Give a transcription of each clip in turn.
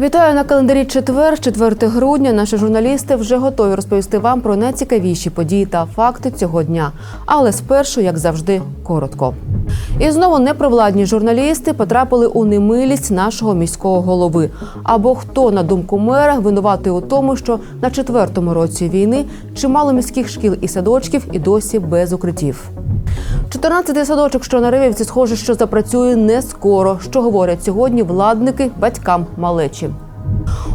Вітаю на календарі четвер, 4 грудня. Наші журналісти вже готові розповісти вам про найцікавіші події та факти цього дня. Але спершу, як завжди, коротко. І знову непровладні журналісти потрапили у немилість нашого міського голови. Або хто, на думку мера, винуватий у тому, що на четвертому році війни чимало міських шкіл і садочків і досі без укриттів. 14-й садочок, що на Ривівці, схоже, що запрацює не скоро. Що говорять сьогодні владники батькам малечі.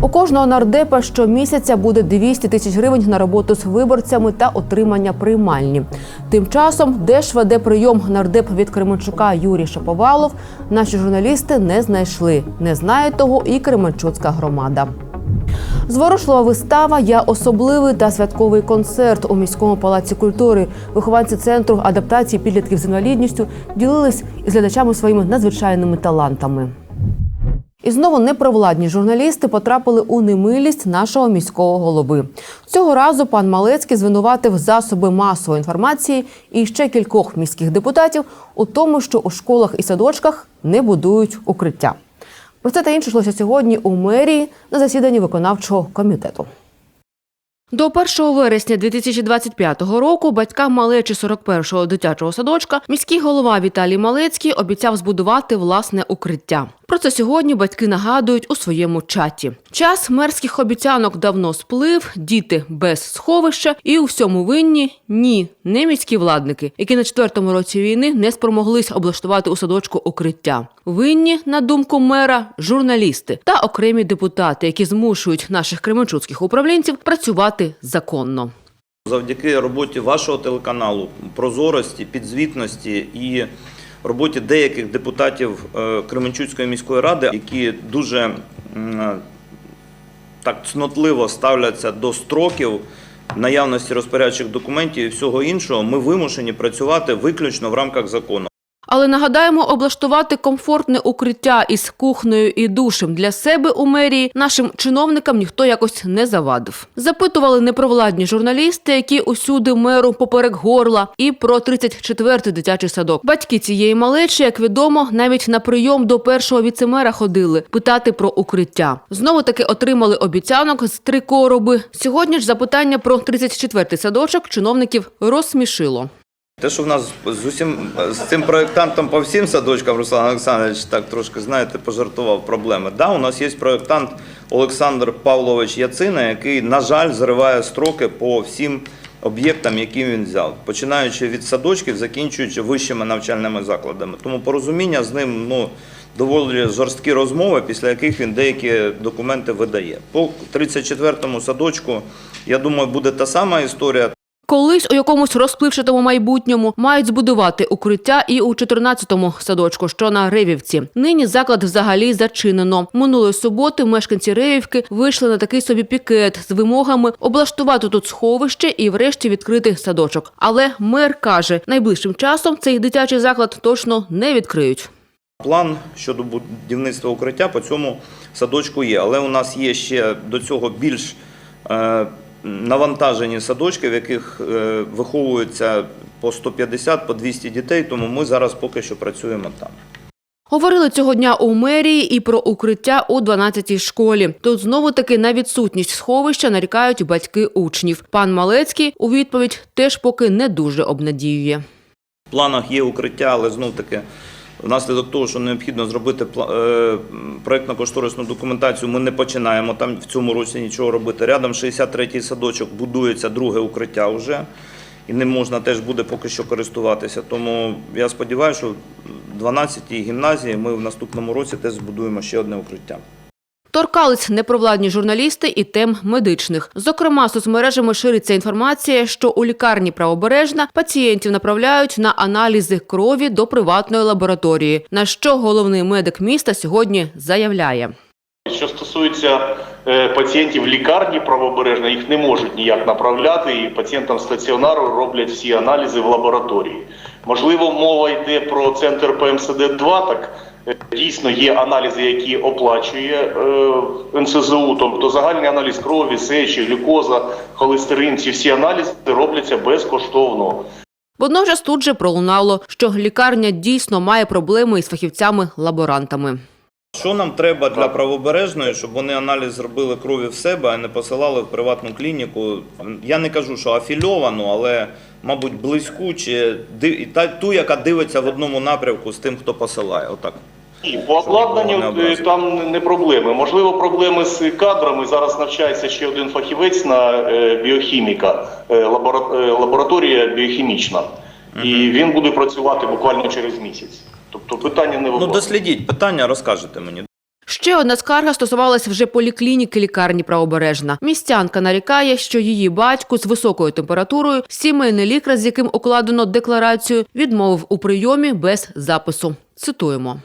У кожного нардепа щомісяця буде 200 тисяч гривень на роботу з виборцями та отримання приймальні. Тим часом, де ж веде прийом нардеп від Кременчука Юрій Шаповалов, наші журналісти не знайшли. Не знає того і Кременчуцька громада. Зворушлива вистава Я особливий та святковий концерт у міському палаці культури. Вихованці центру адаптації підлітків з інвалідністю ділились із глядачами своїми надзвичайними талантами. І знову непровладні журналісти потрапили у немилість нашого міського голови. Цього разу пан Малецький звинуватив засоби масової інформації і ще кількох міських депутатів у тому, що у школах і садочках не будують укриття. Про це та інше йшлося сьогодні у мерії на засіданні виконавчого комітету. До 1 вересня 2025 року батькам малечі 41-го дитячого садочка міський голова Віталій Малецький обіцяв збудувати власне укриття. Про це сьогодні батьки нагадують у своєму чаті. Час мерських обіцянок давно сплив, діти без сховища, і у всьому винні ні, не міські владники, які на четвертому році війни не спромоглись облаштувати у садочку укриття. Винні, на думку мера, журналісти та окремі депутати, які змушують наших кременчуцьких управлінців працювати законно. Завдяки роботі вашого телеканалу, прозорості, підзвітності і роботі деяких депутатів е, Кременчуцької міської ради, які дуже так цнотливо ставляться до строків наявності розпорядчих документів і всього іншого, ми вимушені працювати виключно в рамках закону. Але нагадаємо, облаштувати комфортне укриття із кухнею і душем для себе у мерії нашим чиновникам ніхто якось не завадив. Запитували непровладні журналісти, які усюди меру поперек горла, і про 34-й дитячий садок. Батьки цієї малечі, як відомо, навіть на прийом до першого віцемера ходили питати про укриття. Знову таки отримали обіцянок з три короби. Сьогодні ж запитання про 34-й садочок чиновників розсмішило. Те, що в нас з усім з цим проєктантом по всім садочкам Руслан Олександрович так трошки знаєте, пожартував проблеми. Да, у нас є проєктант Олександр Павлович Яцина, який, на жаль, зриває строки по всім об'єктам, які він взяв, починаючи від садочків, закінчуючи вищими навчальними закладами. Тому порозуміння з ним ну. Доволі жорсткі розмови, після яких він деякі документи видає. По 34-му садочку, я думаю, буде та сама історія. Колись у якомусь розпливчатому майбутньому мають збудувати укриття і у 14-му садочку, що на Ревівці. Нині заклад взагалі зачинено. Минулої суботи мешканці Ревівки вийшли на такий собі пікет з вимогами облаштувати тут сховище і, врешті, відкрити садочок. Але мер каже, найближчим часом цей дитячий заклад точно не відкриють. План щодо будівництва укриття по цьому садочку є, але у нас є ще до цього більш е, навантажені садочки, в яких е, виховуються по 150, по 200 дітей, тому ми зараз поки що працюємо там. Говорили цього дня у мерії і про укриття у 12-й школі. Тут знову таки на відсутність сховища нарікають батьки учнів. Пан Малецький у відповідь теж поки не дуже обнадіює. В планах є укриття, але знов таки. Внаслідок того, що необхідно зробити е, проєктно-кошторисну документацію, ми не починаємо там в цьому році нічого робити. Рядом 63-й садочок будується друге укриття вже, і ним можна теж буде поки що користуватися. Тому я сподіваюся, що в 12-й гімназії ми в наступному році теж збудуємо ще одне укриття. Торкались непровладні журналісти і тем медичних. Зокрема, соцмережами шириться інформація, що у лікарні правобережна пацієнтів направляють на аналізи крові до приватної лабораторії. На що головний медик міста сьогодні заявляє. Що стосується е, пацієнтів лікарні правобережної, їх не можуть ніяк направляти, і пацієнтам стаціонару роблять всі аналізи в лабораторії. Можливо, мова йде про центр ПМСД-2, так Е, Дійсно, є аналізи, які оплачує е, НСЗУ, тобто загальний аналіз крові, сечі, глюкоза, холестерин. Ці всі аналізи робляться безкоштовно. Водночас тут же пролунало, що лікарня дійсно має проблеми із фахівцями-лаборантами. Що нам треба для правобережної, щоб вони аналіз зробили крові в себе, а не посилали в приватну клініку? Я не кажу, що афільовану, але, мабуть, близьку чи ту, яка дивиться в одному напрямку з тим, хто посилає. Отак. І по обладнанню е, там не проблеми. Можливо, проблеми з кадрами. Зараз навчається ще один фахівець на е, біохіміка, е, лабораторія біохімічна. І він буде працювати буквально через місяць. Тобто питання не в Ну, дослідіть питання, розкажете мені. Ще одна скарга стосувалася вже поліклініки лікарні правобережна. Містянка нарікає, що її батько з високою температурою, сімейний лікар, з яким укладено декларацію, відмовив у прийомі без запису. Цитуємо.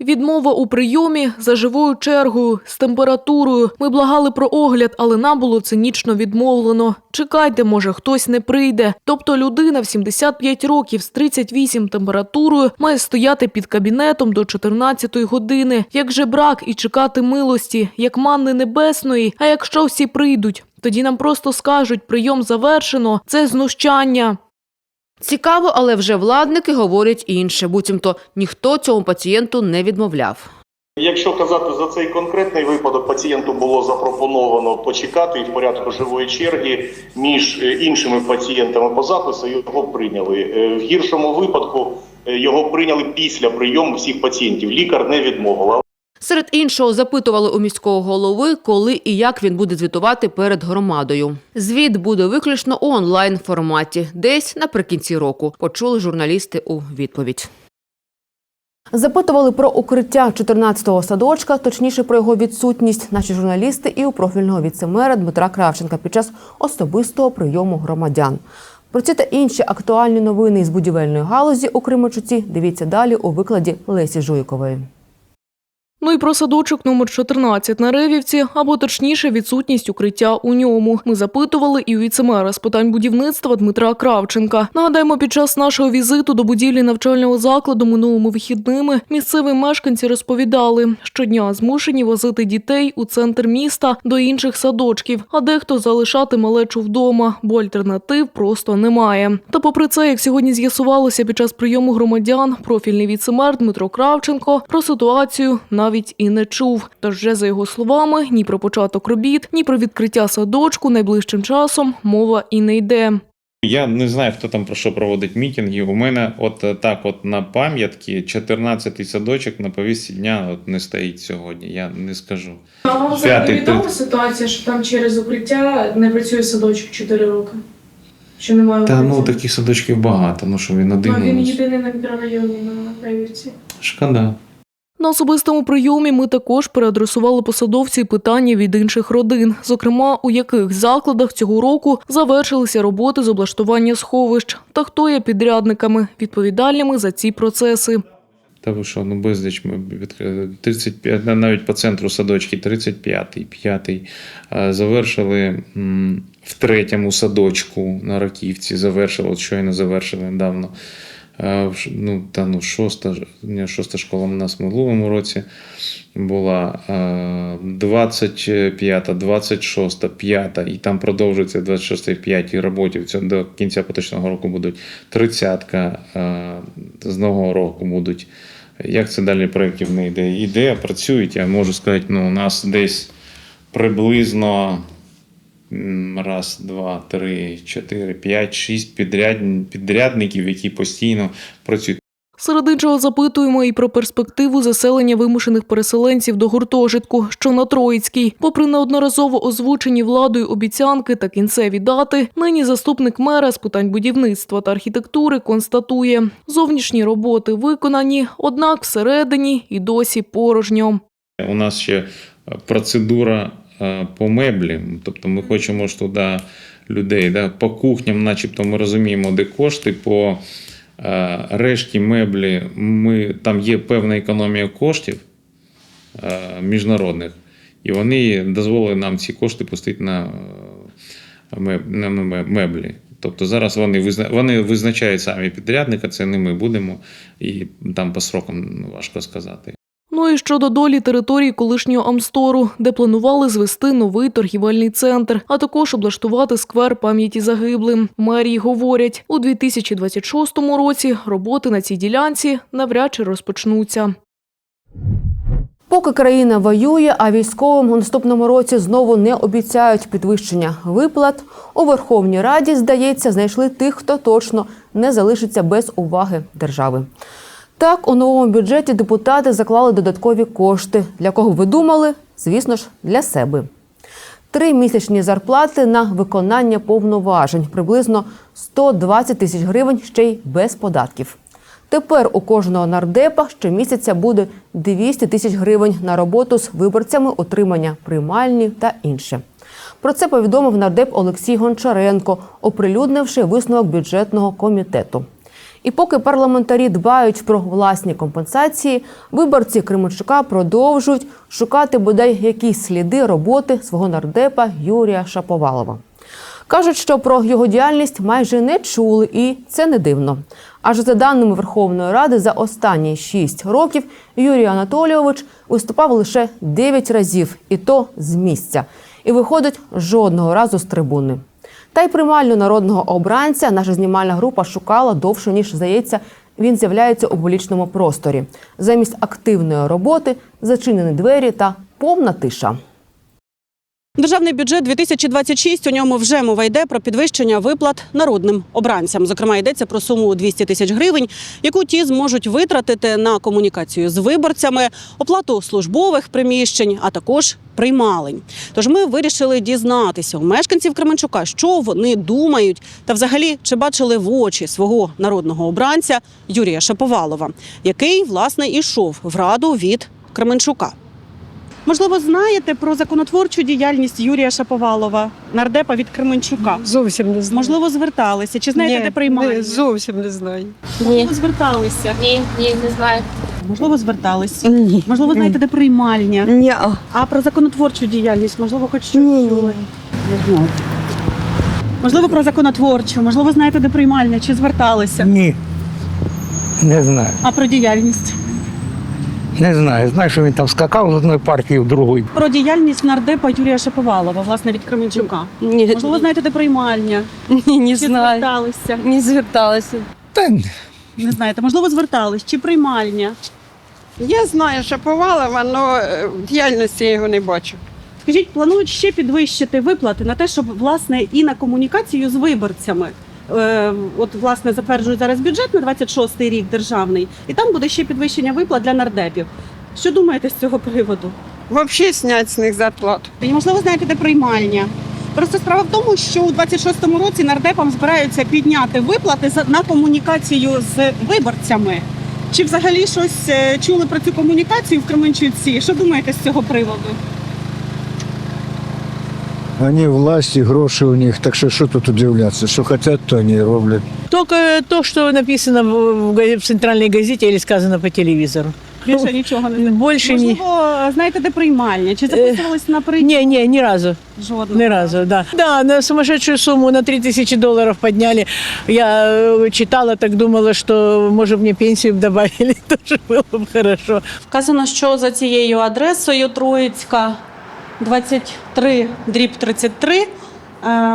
Відмова у прийомі за живою чергою з температурою. Ми благали про огляд, але нам було цинічно відмовлено. Чекайте, може, хтось не прийде. Тобто людина в 75 років з 38 температурою має стояти під кабінетом до 14 години, як же брак і чекати милості, як манни небесної. А якщо всі прийдуть, тоді нам просто скажуть, прийом завершено. Це знущання. Цікаво, але вже владники говорять інше, буцімто ніхто цьому пацієнту не відмовляв. Якщо казати за цей конкретний випадок, пацієнту було запропоновано почекати і в порядку живої черги між е, іншими пацієнтами по запису його прийняли. Е, В гіршому випадку е, його прийняли після прийому всіх пацієнтів. Лікар не відмовив. Серед іншого запитували у міського голови, коли і як він буде звітувати перед громадою. Звіт буде виключно у онлайн форматі, десь наприкінці року. Почули журналісти у відповідь. Запитували про укриття 14-го садочка, точніше про його відсутність. Наші журналісти і у профільного віцемера Дмитра Кравченка під час особистого прийому громадян. Про ці та інші актуальні новини із будівельної галузі у Кримочуці дивіться далі у викладі Лесі Жуйкової. Ну і про садочок номер 14 на Ревівці, або точніше, відсутність укриття у ньому. Ми запитували і у віцемера з питань будівництва Дмитра Кравченка. Нагадаємо, під час нашого візиту до будівлі навчального закладу минулими вихідними місцеві мешканці розповідали, щодня змушені возити дітей у центр міста до інших садочків, а дехто залишати малечу вдома, бо альтернатив просто немає. Та попри це, як сьогодні з'ясувалося під час прийому громадян, профільний віцемер Дмитро Кравченко про ситуацію навіть і не чув. Тож вже за його словами, ні про початок робіт, ні про відкриття садочку найближчим часом мова і не йде. Я не знаю, хто там про що проводить мітинги. У мене от е, так, от на пам'ятки 14-й садочок на повісті дня от не стоїть сьогодні. Я не скажу. А вам взагалі відома ситуація, що там через укриття не працює садочок 4 роки? Що немає Та ну таких садочків багато. Ну що він один. Ну, він єдиний на мікрорайоні на Ревівці. Шкода. На особистому прийомі ми також переадресували посадовці питання від інших родин, зокрема, у яких закладах цього року завершилися роботи з облаштування сховищ та хто є підрядниками, відповідальними за ці процеси. Та ви що, ну безліч ми відкрили. 35, на- навіть по центру садочки 35-й, 5-й. Е, Завершили в третьому садочку на Раківці. Завершили, от щойно завершили недавно. Ну, та ну, шоста, шоста школа у нас в минулому році була. е, 25, 26, 5, і там продовжується 26 5 роботі. Це до кінця поточного року будуть 30 з нового року будуть. Як це далі проєктів не йде? Іде, працюють. Я можу сказати, ну, у нас десь приблизно раз, два, три, чотири, п'ять, шість підряд... підрядників, які постійно працюють. Серед іншого запитуємо і про перспективу заселення вимушених переселенців до гуртожитку, що на Троїцькій. Попри неодноразово озвучені владою обіцянки та кінцеві дати, нині заступник мера з питань будівництва та архітектури констатує, зовнішні роботи виконані, однак всередині і досі порожньо. У нас ще процедура по меблі. Тобто ми хочемо ж туди людей. Да? По кухням, начебто, ми розуміємо, де кошти. По решті меблі ми, там є певна економія коштів міжнародних, і вони дозволили нам ці кошти пустити на, на меблі. Тобто зараз вони визна... вони визначають самі підрядника, це не ми будемо, і там по срокам важко сказати. І щодо долі території колишнього Амстору, де планували звести новий торгівельний центр, а також облаштувати сквер пам'яті загиблим. Мерії говорять, у 2026 році роботи на цій ділянці навряд чи розпочнуться. Поки країна воює, а військовим у наступному році знову не обіцяють підвищення виплат. У Верховній Раді, здається, знайшли тих, хто точно не залишиться без уваги держави. Так, у новому бюджеті депутати заклали додаткові кошти. Для кого ви думали? Звісно ж, для себе. Три місячні зарплати на виконання повноважень приблизно 120 тисяч гривень ще й без податків. Тепер у кожного нардепа щомісяця буде 200 тисяч гривень на роботу з виборцями, отримання приймальні та інше. Про це повідомив нардеп Олексій Гончаренко, оприлюднивши висновок бюджетного комітету. І поки парламентарі дбають про власні компенсації, виборці Кременчука продовжують шукати бодай якісь сліди роботи свого нардепа Юрія Шаповалова. Кажуть, що про його діяльність майже не чули, і це не дивно. Аж за даними Верховної Ради, за останні шість років Юрій Анатолійович виступав лише 9 разів, і то з місця. І виходить жодного разу з трибуни. Та й приймальню народного обранця наша знімальна група шукала довше, ніж здається, він з'являється у публічному просторі. Замість активної роботи зачинені двері та повна тиша. Державний бюджет 2026, у ньому вже мова йде про підвищення виплат народним обранцям. Зокрема, йдеться про суму 200 тисяч гривень, яку ті зможуть витратити на комунікацію з виборцями, оплату службових приміщень, а також приймалень. Тож ми вирішили дізнатися у мешканців Кременчука, що вони думають, та взагалі чи бачили в очі свого народного обранця Юрія Шаповалова, який власне ішов в раду від Кременчука. Можливо, знаєте про законотворчу діяльність Юрія Шаповалова, нардепа від Кременчука. Зовсім не знаю. Можливо, зверталися. Чи знаєте, Ні, де приймали? не, зовсім не знаю. Можливо, зверталися. ні, ні, не знаю. Можливо, зверталися. Ні. Можливо, знаєте, де приймальня. Ні. А про законотворчу діяльність, можливо, хоч щось Ні, ні. чули? Можливо, про законотворчу, можливо, знаєте, де приймальня, чи зверталися. Ні. Не знаю. А про діяльність? Не знаю. Знаю, що він там скакав з одної партії в другу. Про діяльність нардепа Юрія Шаповалова, власне, від Кременчука. Ні, Можливо, знаєте, де приймальня, ні, не чи знаю. зверталися. Не зверталася. Та ні. Не знаєте, можливо, звертались, чи приймальня. Я знаю, що Повалова, але в діяльності я його не бачу. Скажіть, планують ще підвищити виплати на те, щоб власне і на комунікацію з виборцями. Е, от власне затверджують зараз бюджет на 26-й рік державний, і там буде ще підвищення виплат для нардепів. Що думаєте з цього приводу? Взагалі снять з них зарплату. І можливо знаєте, де приймальня. Просто справа в тому, що у 26-му році нардепам збираються підняти виплати за- на комунікацію з виборцями. Чи взагалі щось е, чули про цю комунікацію в Кременчуці? Що думаєте з цього приводу? Вони власті, гроші у них, так що що тут удивлятися? Що хочуть, то вони роблять. Только то, что написано в, в га- в центральной газете или сказано по телевизору. Більше нічого не знаю. Больше не... Можливо, знаєте, де приймальня? Чи записувались на прийом? Не, не, ни разу, Жодного. ни разу, да. Да, на сумасшедшую сумму на 3000 долларов подняли. Я э, читала, так думала, что, может, мне пенсию б добавили, тоже было бы хорошо. Вказано, що за цією адресою Троїцька 23 дріб 33 е,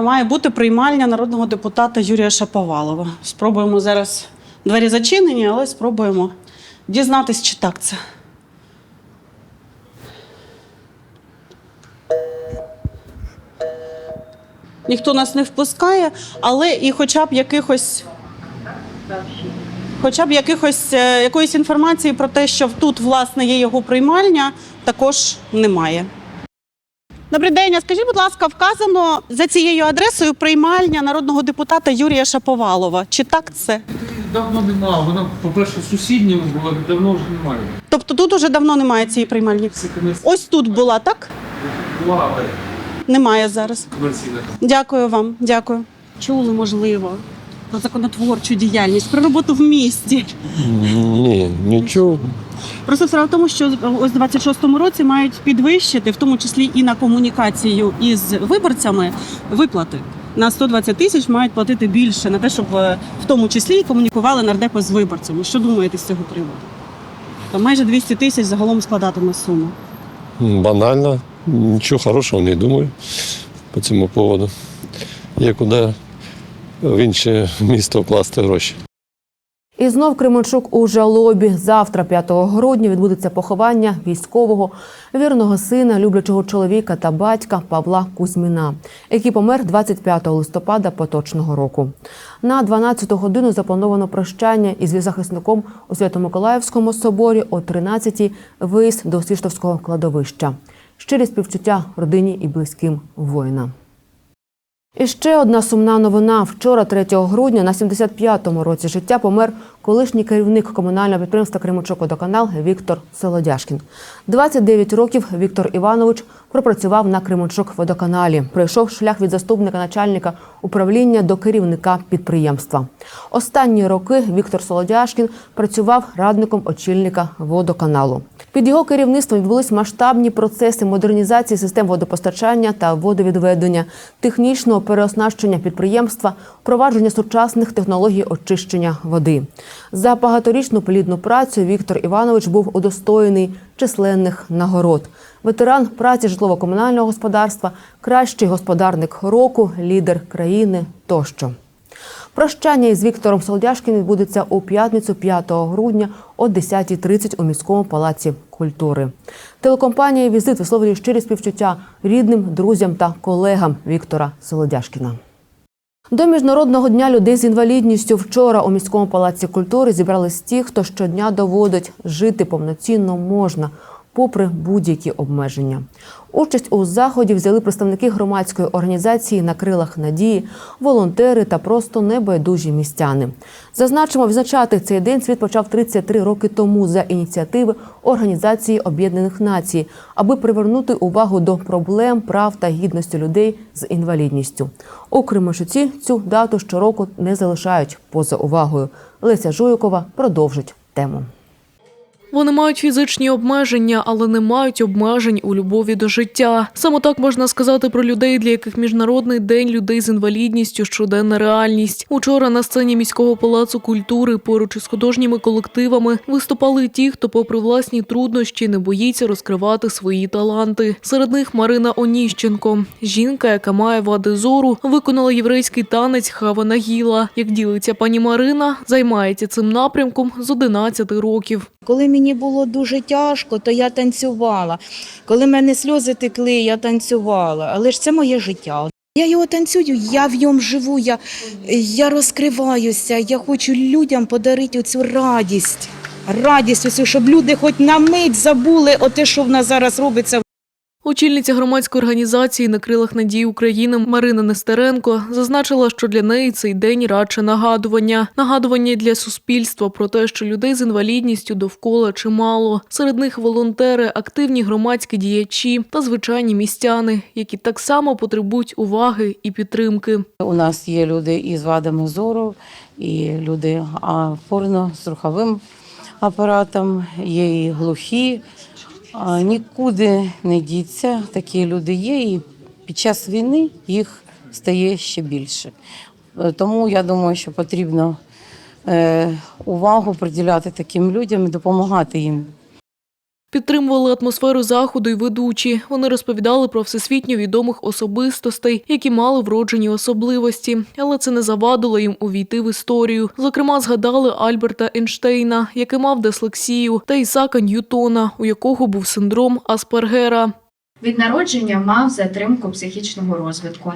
має бути приймальня народного депутата Юрія Шаповалова. Спробуємо зараз. Двері зачинені, але спробуємо дізнатись, чи так це. Ніхто нас не впускає, але і хоча б якихось хоча б якихось е, якоїсь інформації про те, що тут власне є його приймальня, також немає. Добрий день. А скажіть, будь ласка, вказано за цією адресою приймальня народного депутата Юрія Шаповалова. Чи так це? Давно немає. Вона, по-перше, сусідньою була, давно вже немає. Тобто тут уже давно немає цієї приймальні. Ось тут була, так? Була, але Немає зараз. комерційна. Дякую вам, дякую. Чули, можливо, про законотворчу діяльність, про роботу в місті. Ні, нічого. Просто справа в тому, що ось у 26-му році мають підвищити, в тому числі і на комунікацію із виборцями, виплати. на 120 тисяч мають платити більше на те, щоб е, в тому числі комунікували нардепи з виборцями. Що думаєте з цього приводу? То майже 200 тисяч загалом складатиме сума. Банально, нічого хорошого не думаю по цьому поводу. Є куди в інше місто вкласти гроші. І знов Кременчук у жалобі. Завтра, 5 грудня, відбудеться поховання військового вірного сина, люблячого чоловіка та батька Павла Кузьміна, який помер 25 листопада поточного року. На 12 годину заплановано прощання із захисником у Свято-Миколаївському соборі о 13-й виїзд до Свіштовського кладовища. Щирі співчуття родині і близьким воїна. І ще одна сумна новина. Вчора, 3 грудня, на 75-му році життя помер колишній керівник комунального підприємства Кременчук-Водоканал Віктор Солодяшкін. 29 років Віктор Іванович пропрацював на Кременчук-Водоканалі. Пройшов шлях від заступника начальника управління до керівника підприємства. Останні роки Віктор Солодяшкін працював радником очільника водоканалу. Під його керівництвом відбулись масштабні процеси модернізації систем водопостачання та водовідведення, технічного переоснащення підприємства, впровадження сучасних технологій очищення води. За багаторічну плідну працю Віктор Іванович був удостоєний численних нагород. Ветеран праці житлово-комунального господарства, кращий господарник року, лідер країни тощо. Прощання із Віктором Солодяшкіним відбудеться у п'ятницю 5 грудня о 10.30 у міському палаці культури. Телекомпанія Візит висловлює щирі співчуття рідним, друзям та колегам Віктора Солодяшкіна. До міжнародного дня людей з інвалідністю вчора у міському палаці культури зібрались ті, хто щодня доводить жити повноцінно можна, попри будь-які обмеження. Участь у заході взяли представники громадської організації на крилах надії, волонтери та просто небайдужі містяни. Зазначимо, відзначати цей день світ почав 33 роки тому за ініціативи Організації Об'єднаних Націй, аби привернути увагу до проблем, прав та гідності людей з інвалідністю. У Кременчуці цю дату щороку не залишають поза увагою. Леся Жуйкова продовжить тему. Вони мають фізичні обмеження, але не мають обмежень у любові до життя. Саме так можна сказати про людей, для яких міжнародний день людей з інвалідністю щоденна реальність. Учора на сцені міського палацу культури поруч із художніми колективами виступали ті, хто, попри власні труднощі, не боїться розкривати свої таланти. Серед них Марина Оніщенко, жінка, яка має вади зору, виконала єврейський танець Хава Нагіла. Як ділиться пані Марина, займається цим напрямком з 11 років. Коли мені було дуже тяжко, то я танцювала. Коли мене сльози текли, я танцювала. Але ж це моє життя. Я його танцюю, я в ньому живу, я, я розкриваюся, я хочу людям подарити оцю радість. Радість, оцю, щоб люди хоч на мить забули те, що в нас зараз робиться Очільниця громадської організації на крилах надії України Марина Нестеренко зазначила, що для неї цей день радше нагадування. Нагадування для суспільства про те, що людей з інвалідністю довкола чимало. Серед них волонтери, активні громадські діячі та звичайні містяни, які так само потребують уваги і підтримки. У нас є люди із вадами зору, і люди порно з руховим апаратом, є і глухі. Нікуди не діться. Такі люди є, і під час війни їх стає ще більше. Е, Тому я думаю, що потрібно е, увагу приділяти таким людям і допомагати їм. Підтримували атмосферу заходу й ведучі. Вони розповідали про всесвітньо відомих особистостей, які мали вроджені особливості, але це не завадило їм увійти в історію. Зокрема, згадали Альберта Ейнштейна, який мав дислексію, та Ісака Ньютона, у якого був синдром Аспергера. Від народження мав затримку психічного розвитку.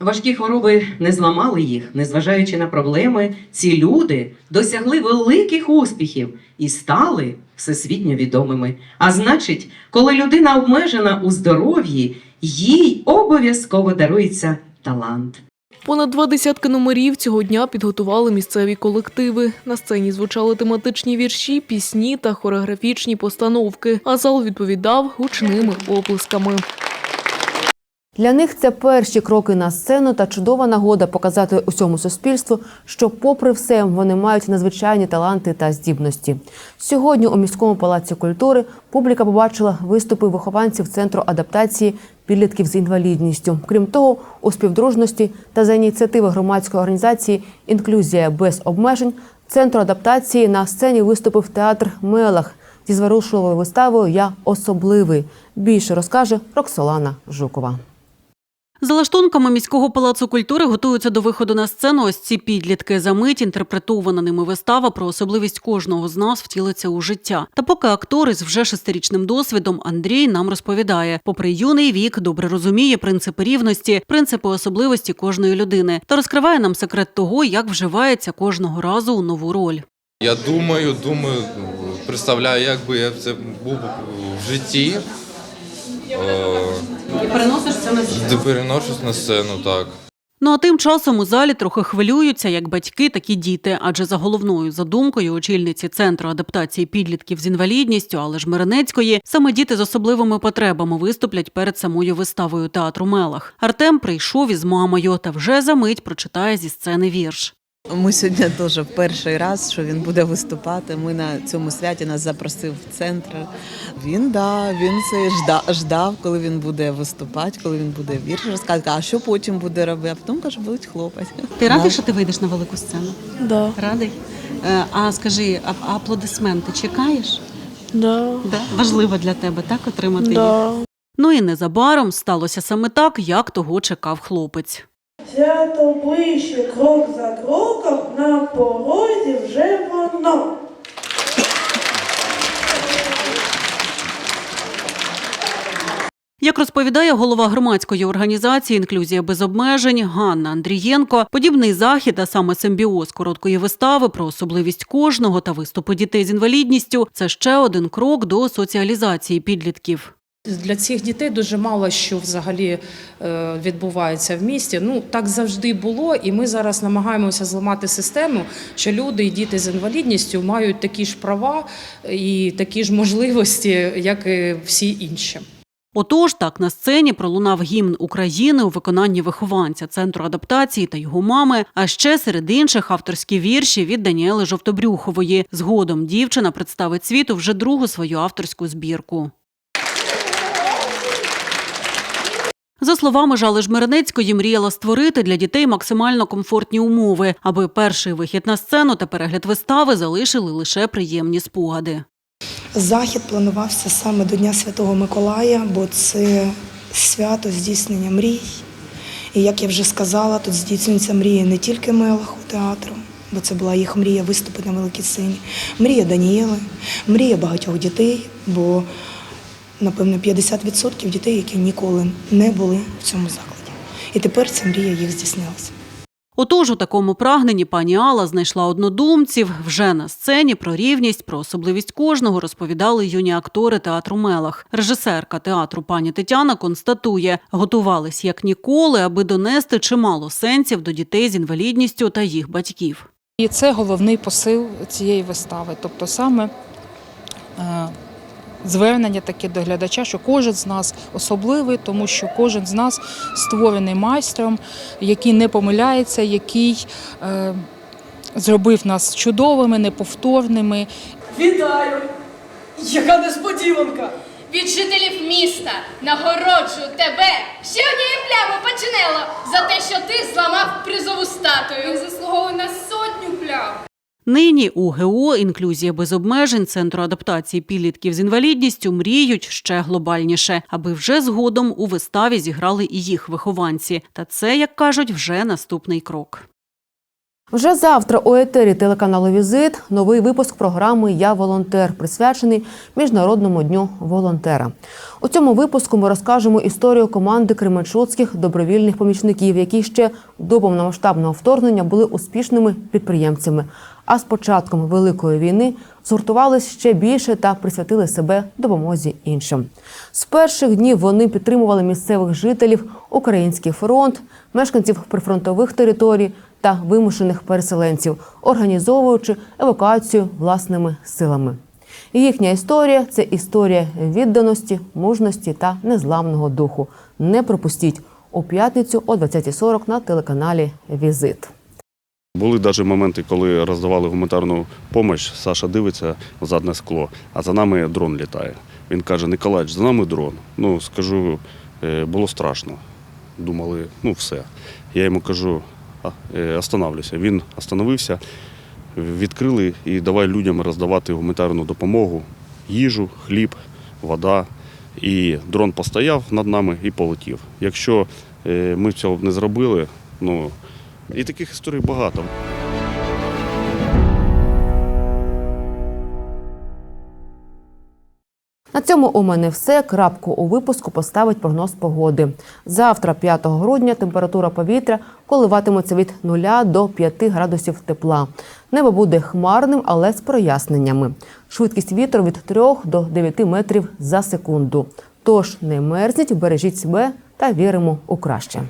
Важкі хвороби не зламали їх, незважаючи на проблеми, ці люди досягли великих успіхів і стали всесвітньо відомими. А значить, коли людина обмежена у здоров'ї, їй обов'язково дарується талант. Понад два десятки номерів цього дня підготували місцеві колективи. На сцені звучали тематичні вірші, пісні та хореографічні постановки, а зал відповідав гучними оплесками. Для них це перші кроки на сцену та чудова нагода показати усьому суспільству, що, попри все, вони мають надзвичайні таланти та здібності. Сьогодні у міському палаці культури публіка побачила виступи вихованців центру адаптації підлітків з інвалідністю. Крім того, у співдружності та за ініціативи громадської організації Інклюзія без обмежень центру адаптації на сцені виступив театр Мелах зі зворушливою виставою Я особливий. Більше розкаже Роксолана Жукова. За лаштунками міського палацу культури готуються до виходу на сцену. Ось ці підлітки за мить інтерпретована ними вистава про особливість кожного з нас втілиться у життя. Та поки актор із вже шестирічним досвідом Андрій нам розповідає, попри юний вік, добре розуміє принципи рівності, принципи особливості кожної людини та розкриває нам секрет того, як вживається кожного разу у нову роль. Я думаю, думаю, представляю, як би я це був в житті. І переносиш це на Де переношусь на сцену, так. Ну а тим часом у залі трохи хвилюються як батьки, так і діти. Адже за головною задумкою очільниці центру адаптації підлітків з інвалідністю, але ж Миренецької, саме діти з особливими потребами виступлять перед самою виставою театру Мелах. Артем прийшов із мамою та вже за мить прочитає зі сцени вірш. Ми сьогодні теж перший раз, що він буде виступати. Ми на цьому святі нас запросив в центр. Він да, він це ждав, ждав, коли він буде виступати, коли він буде вірш розказувати. А що потім буде робити? А потім каже, будуть хлопець. Ти радий, що ти вийдеш на велику сцену? Да. Радий. Е, А скажи, а а аплодисменти чекаєш? Да. Да? Важливо для тебе так отримати Да. їх? Ну і незабаром сталося саме так, як того чекав хлопець. Свято ближче, крок за кроком, на порозі вже воно. Як розповідає голова громадської організації Інклюзія без обмежень Ганна Андрієнко, подібний захід, а саме симбіоз короткої вистави про особливість кожного та виступи дітей з інвалідністю це ще один крок до соціалізації підлітків. Для цих дітей дуже мало що взагалі е, відбувається в місті. Ну так завжди було, і ми зараз намагаємося зламати систему, що люди і діти з інвалідністю мають такі ж права і такі ж можливості, як і всі інші. Отож, так на сцені пролунав гімн України у виконанні вихованця центру адаптації та його мами. А ще серед інших авторські вірші від Даніели Жовтобрюхової. Згодом дівчина представить світу вже другу свою авторську збірку. За словами Жали Жмеренецької, мріяла створити для дітей максимально комфортні умови, аби перший вихід на сцену та перегляд вистави залишили лише приємні спогади. Захід планувався саме до Дня Святого Миколая, бо це свято здійснення мрій. І як я вже сказала, тут здійснюється мрія не тільки Мелаху театру, бо це була їх мрія виступити на великій сцені, мрія Данієли, мрія багатьох дітей, бо напевно 50% дітей, які ніколи не були в цьому закладі. І тепер ця мрія їх здійснилася. Отож, у такому прагненні пані Алла знайшла однодумців. Вже на сцені про рівність, про особливість кожного розповідали юні актори театру Мелах. Режисерка театру пані Тетяна констатує, готувались як ніколи, аби донести чимало сенсів до дітей з інвалідністю та їх батьків. І це головний посил цієї вистави. Тобто саме е, звернення таке до глядача, що кожен з нас особливий, тому що кожен з нас створений майстром, який не помиляється, який е, зробив нас чудовими, неповторними. Вітаю! Яка несподіванка! Від жителів міста нагороджую тебе ще однією плямою починело за те, що ти зламав призову статую. Він заслуговує на сотню плям. Нині у ГО інклюзія без обмежень центру адаптації підлітків з інвалідністю мріють ще глобальніше, аби вже згодом у виставі зіграли і їх вихованці. Та це, як кажуть, вже наступний крок. Вже завтра у етері телеканалу Візит новий випуск програми Я волонтер, присвячений Міжнародному дню волонтера. У цьому випуску ми розкажемо історію команди кременчуцьких добровільних помічників, які ще до повномасштабного вторгнення були успішними підприємцями. А з початком великої війни згуртувались ще більше та присвятили себе допомозі іншим. З перших днів вони підтримували місцевих жителів, український фронт, мешканців прифронтових територій та вимушених переселенців, організовуючи евакуацію власними силами. Їхня історія це історія відданості, мужності та незламного духу. Не пропустіть у п'ятницю о 20.40 на телеканалі Візит. Були навіть моменти, коли роздавали гуманітарну допомогу, Саша дивиться в задне скло, а за нами дрон літає. Він каже: Николач, за нами дрон. Ну, скажу, е, було страшно. Думали, ну все. Я йому кажу, «А, е, останавливайся. Він остановився, відкрили і давай людям роздавати гуманітарну допомогу, їжу, хліб, вода. І дрон постояв над нами і полетів. Якщо е, ми цього б не зробили, ну і таких історій багато. На цьому у мене все. Крапку у випуску поставить прогноз погоди. Завтра, 5 грудня, температура повітря коливатиметься від 0 до 5 градусів тепла. Небо буде хмарним, але з проясненнями. Швидкість вітру від 3 до 9 метрів за секунду. Тож не мерзніть, бережіть себе та віримо у краще.